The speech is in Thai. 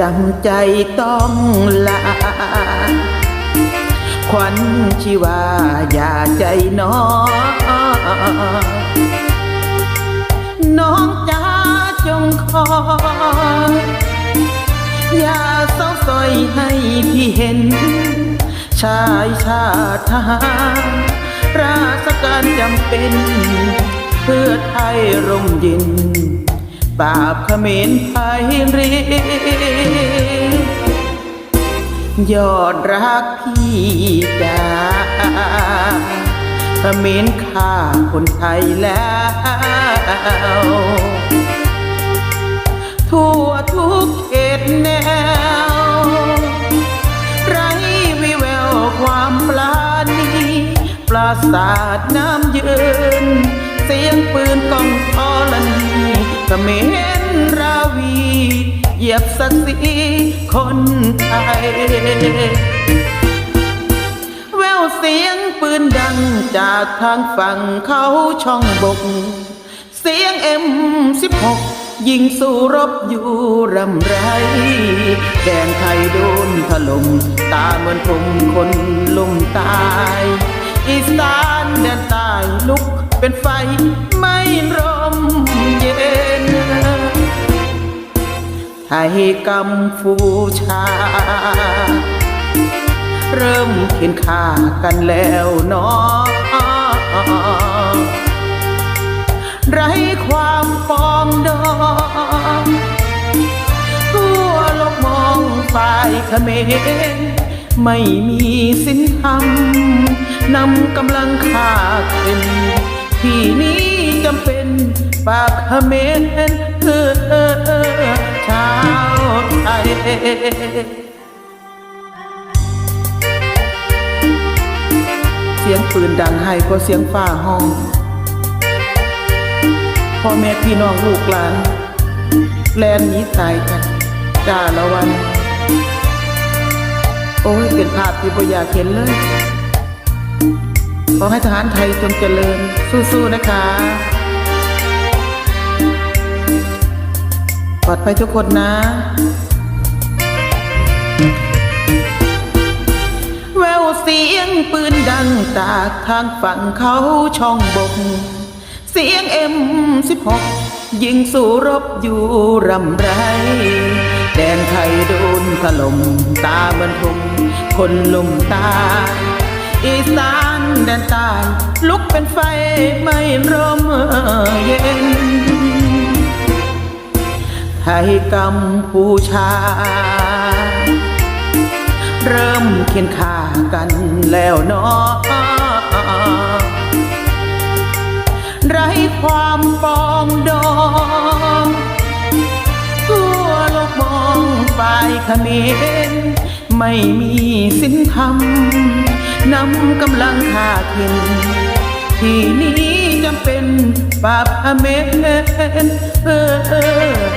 จำใจต้องลา ขวัญชีวาอย่าใจน้อยน้องจ้าจงคอยอย่าเศร้าซอยให้พี่เห็น ชายชาติทหารราชการจำเป็น เพื่อไทยร่มเย็น ปราบขมรไพรียอดรักพี่จ้าขมรฆ่าคนไทยแล้ว ทั่วทุกเขตแนว ไรวิแววความปลานีปราสาทน้ำยืน เสียงปืนกองทอ มรราวีเหยียบศักดิ์ศรีคนไทย แววเสียงปืนดังจากทางฝั่งเขาช่องบก เสียงเอ็มสิบหกยิงสู้รบอยู่รำไร แดนไทยโดนถล่มตาเหมือนผมคนลุ่มตาย อีสานแดนใต้ลุกเป็นไฟ ไทยกัมพูชา เริ่มเข็นฆ่ากันแล้วเนาะไรความปองดองทั่วโลกมองฝ่ายเขมรไม่มีสินธรรมนำกำลังฆ่าเข็นที่นี้จำเป็นปาบเขมร เสียงปืนดังให้ก็เสียงฟ้าห้อง พ่อแม่พี่น้องลูกหลาน แลนหนีตายกันจ้าละวัน โอ้ยเป็นภาพที่บ่อยากเห็นเลยขอให้ทหารไทยจงเจริญสู้ๆนะคะปลอดภัยทุกคนนะ เสียงปืนดังจากทางฝั่งเขาช่องบก เสียงเอ็มสิบหกยิงสู้รบอยู่รำไร แดนไทยโดนถล่มตาเหมือนทงคนลุมตา อีสานแดนใต้ลุกเป็นไฟไม่ร่มเย็น ไทยกัมพูชา เริ่มเคียนฆ่ากันแล้วเนาะไรความปองดองทั่วโลกมองฝ่ายเขมรไม่มีสินธรรมนำกำลังฆ่าเข็นที่นี้จำเป็นปราบเขมรเพื่อ